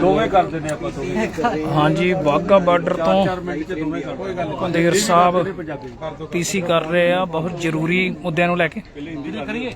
ਦੋਵੇਂ ਕਰ ਦਿੰਦੇ ਆਪਾਂ ਦੋਵੇਂ। ਹਾਂਜੀ ਵਾਹਗਾ ਬਾਰਡਰ ਤੋਂ 4 ਮਿੰਟ ਚ ਦੋਵੇਂ ਕਰ ਦਿੰਦੇ ਪੰਦੇਰ ਸਾਹਿਬ ਪੀਸੀ ਕਰ ਰਹੇ ਆ ਬਹੁਤ ਜ਼ਰੂਰੀ ਮੁੱਦਿਆਂ ਨੂੰ ਲੈ ਕੇ। ਕਰੀਏ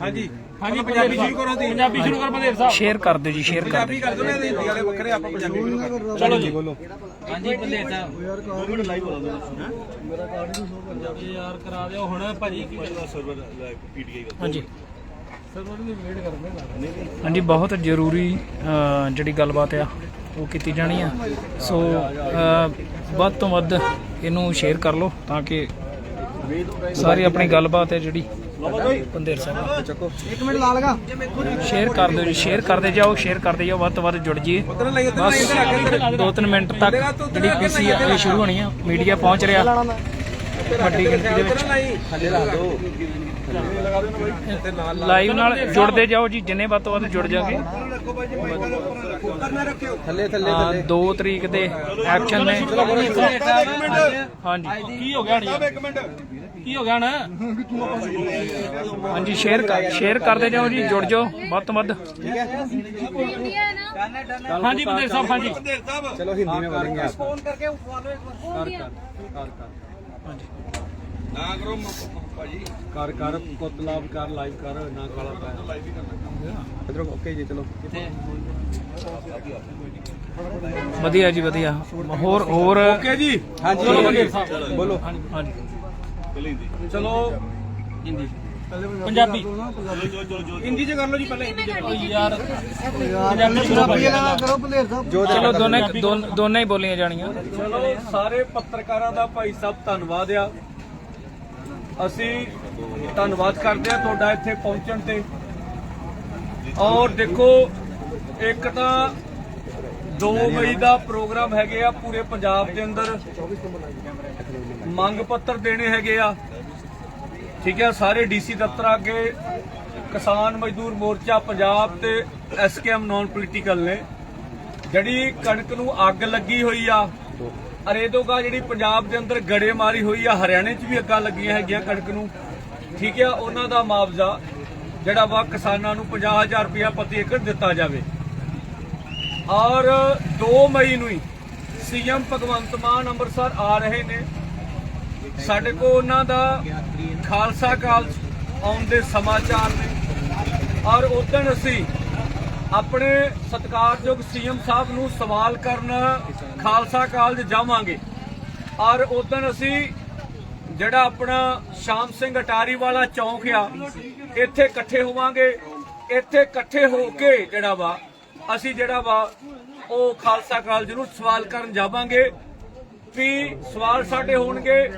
ਹਾਂਜੀ ਹਾਂਜੀ ਪੰਜਾਬੀ ਸ਼ੁਰੂ ਕਰੋ ਤੁਸੀਂ। ਪੰਜਾਬੀ ਸ਼ੁਰੂ ਕਰ ਬੰਦੇ ਸਾਹਿਬ। ਸ਼ੇਅਰ ਕਰ ਦਿਓ ਜੀ ਸ਼ੇਅਰ ਕਰ ਪੰਜਾਬੀ ਕਰ ਦੋ ਨਾ ਹਿੰਦੀ ਵਾਲੇ ਵੱਖਰੇ ਆਪਾਂ ਪੰਜਾਬੀ ਸ਼ੁਰੂ ਕਰ ਚਲੋ ਜੀ। ਬੋਲੋ ਹਾਂਜੀ ਬੰਦੇ ਸਾਹਿਬ। ਯਾਰ ਕਰਾ ਦਿਓ। ਹੁਣ ਭਾਜੀ ਕੀ ਹਾਂਜੀ। ਹਾਂਜੀ ਬਹੁਤ ਜ਼ਰੂਰੀ ਜਿਹੜੀ ਗੱਲਬਾਤ ਆ ਉਹ ਕੀਤੀ ਜਾਣੀ ਆ। ਸੋ ਵੱਧ ਤੋਂ ਵੱਧ ਇਹਨੂੰ ਸ਼ੇਅਰ ਕਰ ਲਓ ਤਾਂ ਕਿ ਸਾਰੀ ਆਪਣੀ ਗੱਲਬਾਤ ਹੈ ਜਿਹੜੀ ਪੰਦੇਰ ਸਾਹਿਬ ਚੱਕੋ। ਇੱਕ ਮਿੰਟ ਲਾ ਲਗਾ। ਸ਼ੇਅਰ ਕਰ ਦਿਓ ਜੀ ਸ਼ੇਅਰ ਕਰਦੇ ਜਾਓ ਸ਼ੇਅਰ ਕਰਦੇ ਜਾਓ ਵੱਧ ਤੋਂ ਵੱਧ ਜੁੜ ਕੇ ਦੋ ਤਿੰਨ ਮਿੰਟ ਤੱਕ ਜਿਹੜੀ ਪੀਸੀ ਆ ਸ਼ੁਰੂ ਹੋਣੀ ਆ ਮੀਡੀਆ ਪਹੁੰਚ ਰਿਹਾ। ਵੱਡੀ ਗਿਣਤੀ ਦੇ ਵਿੱਚ। ਥੱਲੇ ਲਾ ਦੋ ਥੱਲੇ ਲਗਾ ਦਿਓ ਨਾ ਬਾਈ ਤੇ ਨਾਲ ਲਾਈਵ ਨਾਲ ਜੁੜਦੇ ਜਾਓ ਜੀ ਜਿੰਨੇ ਵੱਧ ਤੋਂ ਵੱਧ ਜੁੜ ਜਾਗੇ ਥੱਲੇ ਥੱਲੇ ਹਾਂ 2 ਤਰੀਕ ਦੇ ਐਕਸ਼ਨ ਨੇ ਹਾਂਜੀ ਕੀ ਹੋ ਗਿਆ ਹਣੀ ਇੱਕ ਮਿੰਟ ਕੀ ਹੋ ਗਿਆ ਨਾ ਹਾਂਜੀ ਸ਼ੇਅਰ ਕਰ ਸ਼ੇਅਰ ਕਰਦੇ ਜਾਓ ਜੀ ਜੁੜ ਜਾਓ ਵੱਧ ਤੋਂ ਵੱਧ ਹਾਂਜੀ ਬੰਦੇ ਸਾਹਿਬ ਹਾਂਜੀ ਚਲੋ ਹਿੰਦੀ में बोलेंगे आप ਫੋਨ ਕਰਕੇ ਫੋਲੋ कर कर कर कर ना करो ਕਰ ਕਰ ਕੁੱਤਲਾਬ ਕਰ ਲਾਈਵ ਕਰ ਨਾ ਕਾਲਾ ਪੈ। ਇਧਰ ਓਕੇ ਜੀ ਚਲੋ। ਵਧੀਆ ਜੀ ਵਧੀਆ। ਹੋਰ ਹੋਰ। ਓਕੇ ਜੀ। ਹਾਂਜੀ। ਚਲੋ ਬੋਲੋ। ਹਾਂਜੀ ਚਲੋ। ਪੰਜਾਬੀ। ਹਿੰਦੀ ਚ ਕਰ ਲਓ ਜੀ ਪਹਿਲਾਂ। ਹਿੰਦੀ ਚ ਯਾਰ। ਪੰਜਾਬੀ ਕਰੋ ਭਲੇਰ ਸਾਹਿਬ ਚਲੋ ਦੋਨੇ ਦੋਨੇ ਹੀ ਬੋਲੀਆਂ ਜਾਣੀਆਂ। ਚਲੋ ਸਾਰੇ ਪੱਤਰਕਾਰਾਂ ਦਾ ਭਾਈ ਸਾਹਿਬ ਧੰਨਵਾਦ ਆ। ਅਸੀਂ ਧੰਨਵਾਦ ਕਰਦੇ ਆ ਤੁਹਾਡਾ ਇੱਥੇ ਪਹੁੰਚਣ ਤੇ। ਔਰ ਦੇਖੋ, ਇੱਕ ਤਾਂ 2 ਮਈ ਦਾ ਪ੍ਰੋਗਰਾਮ ਹੈਗੇ ਆ ਪੂਰੇ ਪੰਜਾਬ ਦੇ ਅੰਦਰ। ਮੰਗ ਪੱਤਰ ਦੇਣੇ ਹੈਗੇ ਆ। ਠੀਕ ਹੈ, ਸਾਰੇ ਡੀਸੀ ਦਫ਼ਤਰ ਅੱਗੇ ਕਿਸਾਨ ਮਜ਼ਦੂਰ ਮੋਰਚਾ ਪੰਜਾਬ ਤੇ ਐਸਕੇਐਮ ਨਾਨ ਪੋਲੀਟੀਕਲ ਨੇ। ਜਿਹੜੀ ਕਣਕ ਨੂੰ ਅੱਗ ਲੱਗੀ ਹੋਈ ਆ ਅਰੇਦੋਗਾ ਜਿਹੜੀ ਪੰਜਾਬ ਦੇ ਅੰਦਰ ਗੜੇਮਾਰੀ ਹੋਈ ਆ, ਹਰਿਆਣੇ 'ਚ ਵੀ ਅੱਗਾਂ ਲੱਗੀਆਂ ਹੈਗੀਆਂ ਕਣਕ ਨੂੰ। ਠੀਕ ਆ, ਉਹਨਾਂ ਦਾ ਮੁਆਵਜ਼ਾ ਜਿਹੜਾ ਵਾ ਕਿਸਾਨਾਂ ਨੂੰ 50000 ਰੁਪਇਆ ਪ੍ਰਤੀ ਏਕੜ ਦਿੱਤਾ ਜਾਵੇ। ਔਰ 2 ਮਈ ਨੂੰ ਹੀ ਸੀਐਮ ਭਗਵੰਤ ਮਾਨ ਅੰਮ੍ਰਿਤਸਰ ਆ ਰਹੇ ਨੇ। ਸਾਡੇ ਕੋਲ ਉਹਨਾਂ ਦਾ ਖਾਲਸਾ ਕਾਲਜ ਆਉਣ ਦੇ ਸਮਾਚਾਰ ਨੇ। ਔਰ ਉਦੋਂ ਅਸੀਂ ਆਪਣੇ ਸਤਿਕਾਰਯੋਗ ਸੀਐਮ ਸਾਹਿਬ ਨੂੰ ਸਵਾਲ ਕਰਨ ਖਾਲਸਾ ਕਾਲਜ ਜਾਵਾਂਗੇ। ਔਰ ਉਦੋਂ ਅਸੀਂ ਜਿਹੜਾ ਆਪਣਾ ਸ਼ਾਮ ਸਿੰਘ ਅਟਾਰੀ ਵਾਲਾ ਚੌਂਕ ਆ, ਇੱਥੇ ਇਕੱਠੇ ਹੋਵਾਂਗੇ। ਇੱਥੇ ਇਕੱਠੇ ਹੋ ਕੇ ਜਿਹੜਾ ਵਾ, ਅਸੀਂ ਜਿਹੜਾ ਵਾ, ਉਹ ਖਾਲਸਾ ਕਾਲਜ ਨੂੰ ਸਵਾਲ ਕਰਨ ਜਾਵਾਂਗੇ ਵੀ ਸਵਾਲ ਸਾਡੇ ਹੋਣਗੇ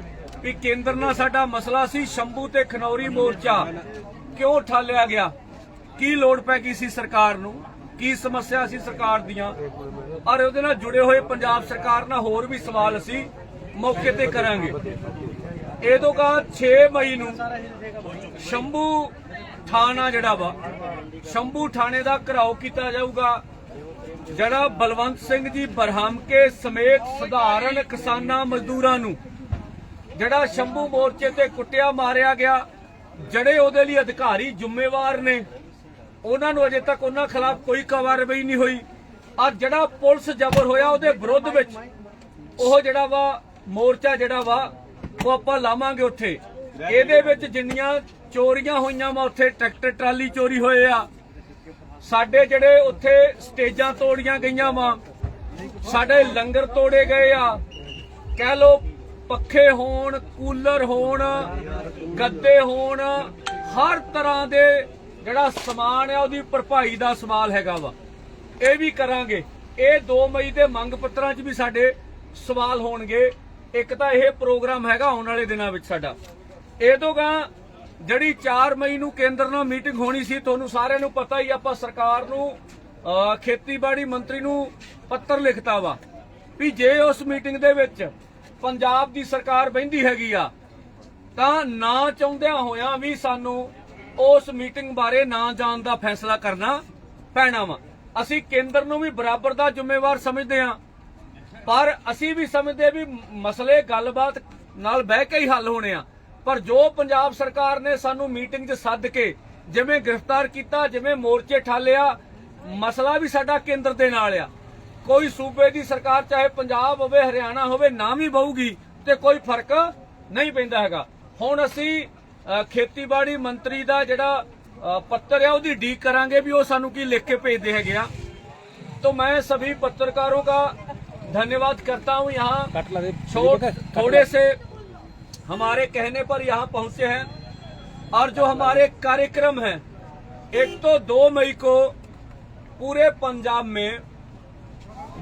ਵੀ ਕੇਂਦਰ ਨਾਲ ਸਾਡਾ ਮਸਲਾ ਸੀ, ਸ਼ੰਭੂ ਤੇ ਖਨੌਰੀ ਮੋਰਚਾ ਕਿਉਂ ਠਾਲਿਆ ਗਿਆ? ਕੀ ਲੋੜ ਪੈ ਗਈ ਸੀ ਸਰਕਾਰ ਨੂੰ? ਕੀ ਸਮੱਸਿਆ ਸੀ ਸਰਕਾਰ ਦੀਆਂ? ਔਰ ਉਹਦੇ ਨਾਲ ਜੁੜੇ ਹੋਏ ਪੰਜਾਬ ਸਰਕਾਰ ਨਾਲ ਹੋਰ ਵੀ ਸਵਾਲ ਅਸੀਂ ਮੌਕੇ ਤੇ ਕਰਾਂਗੇ। ਇਹ ਤੋਂ ਕਾ 6 ਮਈ ਨੂੰ ਸ਼ੰਭੂ ਥਾਣਾ ਜਿਹੜਾ ਵਾ, ਸ਼ੰਭੂ ਥਾਣੇ ਦਾ ਘਰਾਓ ਕੀਤਾ ਜਾਊਗਾ। ਜਿਹੜਾ ਬਲਵੰਤ ਸਿੰਘ ਜੀ ਬਰਹਮਕੇ ਸਮੇਤ ਸਧਾਰਨ ਕਿਸਾਨਾਂ ਮਜ਼ਦੂਰਾਂ ਨੂੰ ਜਿਹੜਾ ਸ਼ੰਭੂ ਮੋਰਚੇ ਤੇ ਕੁੱਟਿਆ ਮਾਰਿਆ ਗਿਆ, ਜਿਹੜੇ ਉਹਦੇ ਲਈ ਅਧਿਕਾਰੀ ਜ਼ਿੰਮੇਵਾਰ ਨੇ। ਉਹਨਾਂ ਨੂੰ ਅਜੇ ਤੱਕ ਉਹਨਾਂ ਖਿਲਾਫ ਕੋਈ ਕਾਰਵਾਈ ਨਹੀਂ ਹੋਈ। ਔਰ ਜਿਹੜਾ ਪੁਲਿਸ ਜ਼ਬਰ ਹੋਇਆ ਉਹਦੇ ਵਿਰੁੱਧ ਵਿੱਚ ਉਹ ਜਿਹੜਾ ਵਾ ਮੋਰਚਾ ਜਿਹੜਾ ਵਾ, ਉਹ ਆਪਾਂ ਲਾਵਾਂਗੇ ਉੱਥੇ। ਇਹਦੇ ਵਿੱਚ ਜਿੰਨੀਆਂ ਚੋਰੀਆਂ ਹੋਈਆਂ ਵਾ, ਉੱਥੇ ਟਰੈਕਟਰ, ਟਰਾਲੀ ਚੋਰੀ ਹੋਏ ਆ। ਸਾਡੇ ਜਿਹੜੇ ਉੱਥੇ ਸਟੇਜਾਂ ਤੋੜੀਆਂ ਗਈਆਂ ਵਾ, ਸਾਡੇ ਲੰਗਰ ਤੋੜੇ ਗਏ ਆ। ਕਹਿ ਲੋ ਪੱਖੇ ਹੋਣ, ਕੂਲਰ ਹੋਣ, ਗੱਦੇ ਹੋਣ, ਹਰ ਤਰ੍ਹਾਂ ਦੇ ਜਿਹੜਾ ਸਮਾਨ ਆ, ਉਹਦੀ ਭਰਪਾਈ ਦਾ ਸਵਾਲ ਹੈਗਾ ਵਾ। ਇਹ ਵੀ ਕਰਾਂਗੇ। ਇਹ 2 ਮਈ ਦੇ ਮੰਗ ਪੱਤਰਾਂ 'ਚ ਵੀ ਸਾਡੇ ਸਵਾਲ ਹੋਣਗੇ। ਇੱਕ ਤਾਂ ਇਹ ਪ੍ਰੋਗਰਾਮ ਹੈਗਾ ਆਉਣ ਵਾਲੇ ਦਿਨਾਂ ਵਿੱਚ ਸਾਡਾ। ਇਹ ਤੋਂ ਗਾਂ ਜਿਹੜੀ 4 ਮਈ ਨੂੰ ਕੇਂਦਰ ਨਾਲ ਮੀਟਿੰਗ ਹੋਣੀ ਸੀ, ਤੁਹਾਨੂੰ ਸਾਰਿਆਂ ਨੂੰ ਪਤਾ ਹੀ ਆਪਾਂ ਸਰਕਾਰ ਨੂੰ ਖੇਤੀਬਾੜੀ ਮੰਤਰੀ ਨੂੰ ਪੱਤਰ ਲਿਖਤਾ ਵਾ ਵੀ ਜੇ ਉਸ ਮੀਟਿੰਗ ਦੇ ਵਿੱਚ ਪੰਜਾਬ ਦੀ ਸਰਕਾਰ ਬਹਿੰਦੀ ਹੈਗੀ ਆ, ਤਾਂ ਨਾ ਚਾਹੁੰਦਿਆਂ ਹੋਇਆਂ ਵੀ ਸਾਨੂੰ ਉਸ ਮੀਟਿੰਗ ਬਾਰੇ ਨਾ ਜਾਣ ਦਾ ਫੈਸਲਾ ਕਰਨਾ ਪੈਣਾ ਵਾ। ਅਸੀਂ ਕੇਂਦਰ ਨੂੰ ਵੀ ਬਰਾਬਰ ਦਾ ਜ਼ਿੰਮੇਵਾਰ ਸਮਝਦੇ ਹਾਂ। ਪਰ ਅਸੀਂ ਵੀ ਸਮਝਦੇ ਵੀ ਮਸਲੇ ਗੱਲਬਾਤ ਨਾਲ ਬਹਿ ਕੇ ਹੀ ਹੱਲ ਹੋਣੇ ਆ। ਪਰ ਜੋ ਪੰਜਾਬ ਸਰਕਾਰ ਨੇ ਸਾਨੂੰ ਮੀਟਿੰਗ 'ਚ ਸੱਦ ਕੇ ਜਿਵੇਂ ਗ੍ਰਿਫਤਾਰ ਕੀਤਾ, ਜਿਵੇਂ ਮੋਰਚੇ ਠਾਲਿਆ, ਮਸਲਾ ਵੀ ਸਾਡਾ ਕੇਂਦਰ ਦੇ ਨਾਲ ਆ। ਕੋਈ ਸੂਬੇ ਦੀ ਸਰਕਾਰ, ਚਾਹੇ ਪੰਜਾਬ ਹੋਵੇ, ਹਰਿਆਣਾ ਹੋਵੇ, ਨਾ ਵੀ ਬਹੂਗੀ ਤੇ ਕੋਈ ਫ਼ਰਕ ਨਹੀਂ ਪੈਂਦਾ ਹੈਗਾ। ਹੁਣ ਅਸੀਂ ਖੇਤੀਬਾੜੀ ਮੰਤਰੀ ਦਾ ਜਿਹੜਾ ਅ, ਪੱਤਰ ਆ ਉਹਦੀ ਡੀਕ ਕਰਾਂਗੇ ਵੀ ਉਹ ਸਾਨੂੰ ਕੀ ਲਿਖ ਕੇ ਭੇਜਦੇ ਹੈਗੇ ਆ तो मैं सभी पत्रकारों का धन्यवाद करता हूं यहाँ छोट थोड़े से हमारे कहने पर यहाँ पहुंचे हैं और जो हमारे कार्यक्रम हैं एक तो दो मई को पूरे पंजाब में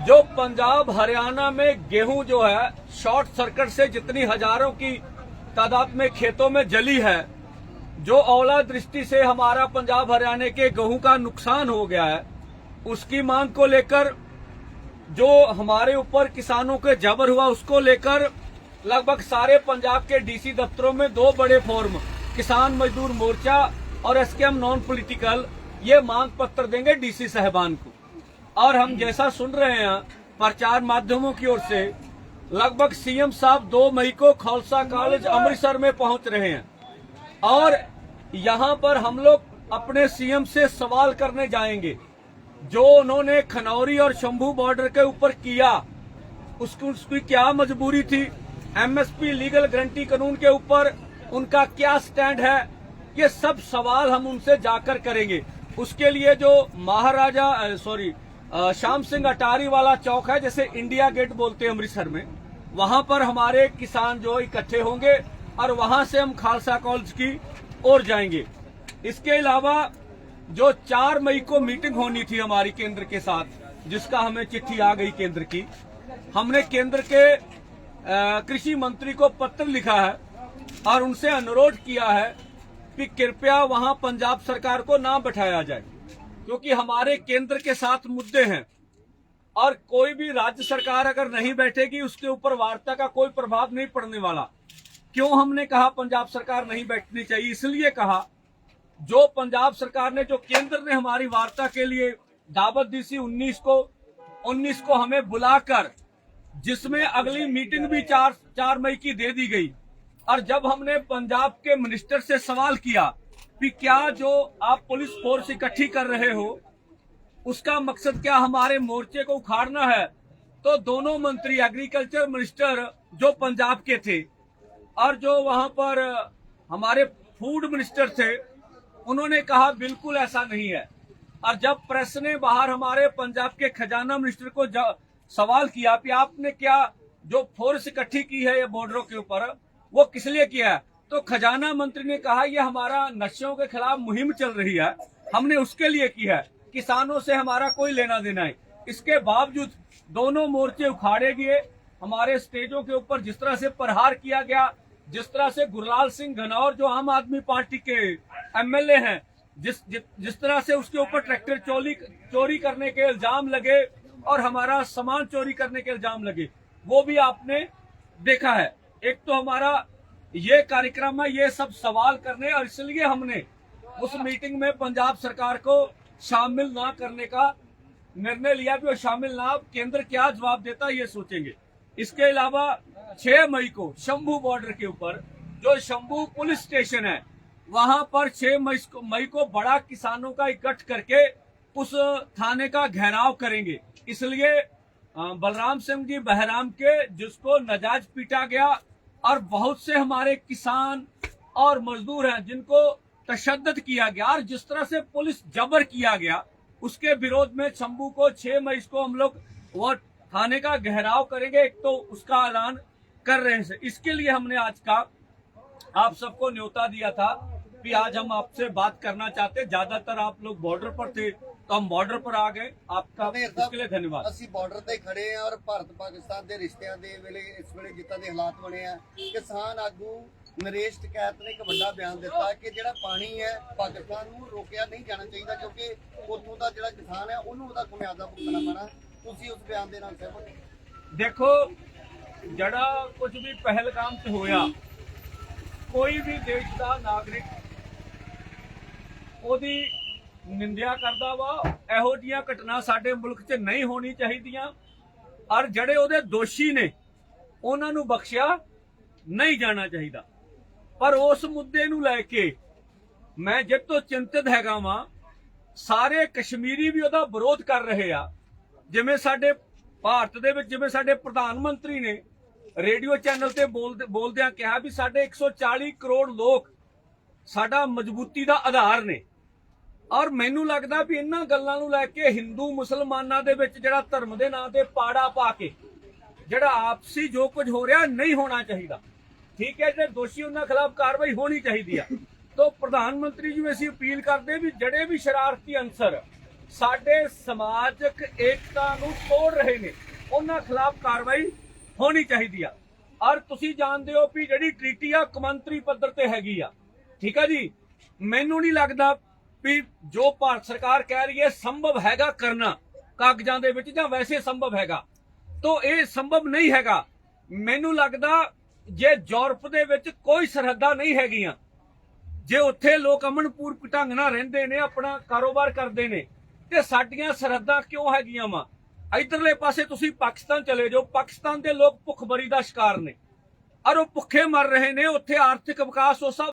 जो पंजाब हरियाणा में गेहूं जो है शॉर्ट सर्किट से जितनी हजारों की तादाद में खेतों में जली है, जो औला दृष्टि से हमारा पंजाब हरियाणा के गेहूँ का नुकसान हो गया है, उसकी मांग को लेकर, जो हमारे ऊपर किसानों के जबर हुआ, उसको लेकर लगभग सारे पंजाब के डीसी दफ्तरों में दो बड़े फॉर्म, किसान मजदूर मोर्चा और एसकेएम नॉन पॉलिटिकल, ये मांग पत्र देंगे डीसी साहबान को। और हम जैसा सुन रहे हैं, प्रचार माध्यमों की ओर से लगभग सीएम साहब दो मई को खालसा कॉलेज अमृतसर में पहुँच रहे हैं। और यहाँ पर हम लोग अपने सीएम से सवाल करने जाएँगे। जो उन्होंने खनौरी और शंभू बॉर्डर के ऊपर किया, उसकी उसकी क्या मजबूरी थी? एमएसपी लीगल गारंटी कानून के ऊपर उनका क्या स्टैंड है? ये सब सवाल हम उनसे जाकर करेंगे। उसके लिए जो महाराजा सॉरी श्याम सिंह अटारी वाला चौक है, जैसे इंडिया गेट बोलते हैं अमृतसर में वहाँ पर हमारे किसान जो इकट्ठे होंगे और वहाँ से हम खालसा कॉलेज की ओर जाएँगे। इसके अलावा जो चार मई को मीटिंग होनी थी हमारी केंद्र के साथ, जिसका हमें चिट्ठी आ गई केंद्र की, हमने केंद्र के कृषि मंत्री को पत्र लिखा है और उनसे अनुरोध किया है कि कृपया वहाँ पंजाब सरकार को ना बैठाया जाए, क्योंकि हमारे केंद्र के साथ मुद्दे हैं। और कोई भी राज्य सरकार अगर नहीं बैठेगी, उसके ऊपर वार्ता का कोई प्रभाव नहीं पड़ने वाला। क्यों हमने कहा पंजाब सरकार नहीं बैठनी चाहिए? इसलिए कहा, जो पंजाब सरकार ने, जो केंद्र ने हमारी वार्ता के लिए दावत दी थी उन्नीस को उन्नीस को हमें बुलाकर, जिसमें अगली मीटिंग भी चार चार मई की दे दी गई। और जब हमने पंजाब के मिनिस्टर से सवाल किया कि क्या जो आप पुलिस फोर्स इकट्ठी कर रहे हो उसका मकसद क्या हमारे मोर्चे को उखाड़ना है? तो दोनों मंत्री एग्रीकल्चर मिनिस्टर जो पंजाब के थे और जो वहाँ पर हमारे फ़ूड मिनिस्टर थे, उन्होंने कहा, बिल्कुल ऐसा नहीं है। और जब प्रेस ने बाहर हमारे पंजाब के खजाना मिनिस्टर को सवाल किया कि आपने क्या जो फोर्स इकट्ठी की है ये बॉर्डरों के ऊपर, वो किस लिए किया है? तो खजाना मंत्री ने कहा यह हमारा नशों के खिलाफ मुहिम चल रही है। हमने उसके लिए की है। किसानों से हमारा कोई लेना देना है इसके बावजूद दोनों मोर्चे उखाड़े गए। हमारे स्टेजों के ऊपर जिस तरह से प्रहार किया गया जिस तरह से गुरलाल सिंह घनौर जो आम आदमी पार्टी के एमएलए हैं जिस जिस, जिस तरह से उसके ऊपर ट्रैक्टर चोरी चोरी करने के इल्ज़ाम लगे और हमारा सामान चोरी करने के इल्ज़ाम लगे वो भी आपने देखा है। एक तो हमारा ये कार्यक्रम है ये सब सवाल करने और इसलिए हमने उस मीटिंग में पंजाब सरकार को शामिल ना करने का निर्णय लिया भी और शामिल ना केंद्र क्या जवाब देता ये सोचेंगे। इसके अलावा 6 मई को शंभू बॉर्डर के ऊपर जो शंभू पुलिस स्टेशन है, वहाँ पर 6 मई को मई को बड़ा किसानों का इकट्ठ करके उस थाने का घेराव करेंगे। इसलिए बलराम सिंह जी बहराम के, जिसको नजायज पीटा गया, और बहुत से हमारे किसान और मजदूर हैं, जिनको तशद्दद किया गया और जिस तरह से पुलिस जबर किया गया उसके विरोध में शंभू को 6 मई को हम लोग वो थाने का घेराव करेंगे एक तो उसका ऐलान कर रहे हैं इसके लिए हमने आज का आप सबको न्योता दिया था कि आज हम आपसे बात करना चाहते ज्यादातर आप लोग बॉर्डर पर थे तो हम बॉर्डर पर आ गए आपका ਨਹੀਂ इसके लिए धन्यवाद ਅਸੀਂ ਬਾਰਡਰ ਤੇ ਖੜੇ ਆ ਔਰ ਭਾਰਤ ਪਾਕਿਸਤਾਨ ਦੇ ਰਿਸ਼ਤਿਆਂ ਦੇ ਵੇਲੇ ਇਸ ਵੇਲੇ ਜਿੱਦਾਂ ਦੇ ਹਾਲਾਤ ਬਣੇ ਆ ਕਿਸਾਨ ਆਗੂ ਨਰੇਸ਼ ਟਕੈਤ ਨੇ ਇੱਕ ਵੱਡਾ ਬਿਆਨ ਦਿੱਤਾ ਕਿ ਜਿਹੜਾ ਪਾਣੀ ਹੈ ਪਾਕਿਸਤਾਨ ਨੂੰ ਰੋਕਿਆ ਨਹੀਂ ਜਾਣਾ ਚਾਹੀਦਾ ਕਿਉਂਕਿ ਉੱਥੋਂ ਦਾ ਜਿਹੜਾ ਕਿਸਾਨ ਹੈ, ਉਹਨੂੰ ਉਹਦਾ ਖਮਿਆਜ਼ਾ ਭੁਗਤਣਾ ਪੈਣਾ। ਤੁਸੀਂ ਉਸ ਬਿਆਨ ਦੇ ਨਾਲ ਸਹਿਮਤ ਦੇਖੋ, ਜਿਹੜਾ ਕੁਝ ਵੀ ਪਹਿਲਗਾਮ 'ਚ ਹੋਇਆ, ਕੋਈ ਵੀ ਦੇਸ਼ ਦਾ ਨਾਗਰਿਕ ਉਹਦੀ ਨਿੰਦਿਆ ਕਰਦਾ ਵਾ, ਇਹੋ ਜੀਆਂ ਘਟਨਾ ਸਾਡੇ ਮੁਲਕ 'ਚ ਨਹੀਂ ਹੋਣੀ ਚਾਹੀਦੀਆਂ। ਔਰ ਜਿਹੜੇ ਉਹਦੇ ਦੋਸ਼ੀ ਨੇ, ਉਹਨਾਂ ਨੂੰ ਬਖਸ਼ਿਆ ਨਹੀਂ ਜਾਣਾ ਚਾਹੀਦਾ। ਪਰ ਉਸ ਮੁੱਦੇ ਨੂੰ ਲੈ ਕੇ ਮੈਂ ਜਿੱਤ ਤੋਂ ਚਿੰਤਤ ਹੈਗਾ ਵਾਂ। ਸਾਰੇ ਕਸ਼ਮੀਰੀ ਵੀ ਉਹਦਾ ਵਿਰੋਧ ਕਰ ਰਹੇ ਆ। ਜਿਵੇਂ ਸਾਡੇ ਭਾਰਤ ਦੇ ਵਿੱਚ, ਜਿਵੇਂ ਸਾਡੇ ਪ੍ਰਧਾਨ ਮੰਤਰੀ ਨੇ ਰੇਡੀਓ ਚੈਨਲ ਤੇ ਬੋਲਦਿਆਂ ਕਿਹਾ ਵੀ ਸਾਡੇ 140 ਕਰੋੜ ਲੋਕ ਸਾਡਾ ਮਜ਼ਬੂਤੀ ਦਾ ਆਧਾਰ ਨੇ। ਔਰ ਮੈਨੂੰ ਲੱਗਦਾ ਵੀ ਇਹਨਾਂ ਗੱਲਾਂ ਨੂੰ ਲੈ ਕੇ ਹਿੰਦੂ ਮੁਸਲਮਾਨਾਂ ਦੇ ਵਿੱਚ ਜਿਹੜਾ ਧਰਮ ਦੇ ਨਾਂ ਤੇ ਪਾੜਾ ਪਾ ਕੇ, ਜਿਹੜਾ ਆਪਸੀ ਜੋ ਕੁਝ ਹੋ ਰਿਹਾ ਨਹੀਂ ਹੋਣਾ ਚਾਹੀਦਾ। ਠੀਕ ਹੈ, ਜਿਹੜੇ ਦੋਸ਼ੀ ਉਹਨਾਂ ਖਿਲਾਫ ਕਾਰਵਾਈ ਹੋਣੀ ਚਾਹੀਦੀ ਆ। ਤੋਂ ਪ੍ਰਧਾਨ ਮੰਤਰੀ ਜੀ ਨੂੰ ਅਸੀਂ ਅਪੀਲ ਕਰਦੇ ਵੀ ਜਿਹੜੇ ਵੀ ਸ਼ਰਾਰਤੀ ਅੰਸਰ ਸਾਡੇ ਸਮਾਜਿਕ ਏਕਤਾ ਨੂੰ ਤੋੜ ਰਹੇ ਨੇ, ਉਹਨਾਂ ਖਿਲਾਫ ਕਾਰਵਾਈ ਹੋਣੀ ਚਾਹੀਦੀ ਆ। ਔਰ ਤੁਸੀਂ ਜਾਣਦੇ ਹੋ ਵੀ ਜਿਹੜੀ ਟ੍ਰੀਟੀ ਆ, ਕਮੰਤਰੀ ਪੱਧਰ ਤੇ ਹੈਗੀ ਆ। ਠੀਕ ਆ ਜੀ? ਮੈਨੂੰ ਨਹੀਂ ਲੱਗਦਾ ਵੀ ਜੋ ਭਾਰਤ ਸਰਕਾਰ ਕਹਿ ਰਹੀ ਹੈ, ਸੰਭਵ ਹੈਗਾ ਕਰਨਾ ਕਾਗਜ਼ਾਂ ਦੇ ਵਿੱਚ ਜਾਂ ਵੈਸੇ ਸੰਭਵ ਹੈਗਾ। ਤੋ ਇਹ ਸੰਭਵ ਨਹੀਂ ਹੈਗਾ। ਮੈਨੂੰ ਲੱਗਦਾ ਜੇ ਯੂਰਪ ਦੇ ਵਿੱਚ ਕੋਈ ਸਰਹੱਦਾਂ ਨਹੀਂ ਹੈਗੀਆਂ, ਜੇ ਉੱਥੇ ਲੋਕ ਅਮਨਪੂਰ ਢੰਗ ਨਾਲ ਰਹਿੰਦੇ ਨੇ, ਆਪਣਾ ਕਾਰੋਬਾਰ ਕਰਦੇ ਨੇ, ਤੇ ਸਾਡੀਆਂ ਸਰਹੱਦਾਂ ਕਿਉਂ ਹੈਗੀਆਂ ਵਾ? ਇਧਰਲੇ ਪਾਸੇ ਤੁਸੀਂ ਪਾਕਿਸਤਾਨ ਚਲੇ ਜਾਓ, ਪਾਕਿਸਤਾਨ ਦੇ ਲੋਕ ਭੁੱਖਮਰੀ ਦਾ ਸ਼ਿਕਾਰ ਨੇ। ਔਰ ਉਹ ਭੁੱਖੇ ਮਰ ਰਹੇ ਨੇ, ਉੱਥੇ ਆਰਥਿਕ ਵਿਕਾਸ ਉਸ ਹਿਸਾਬ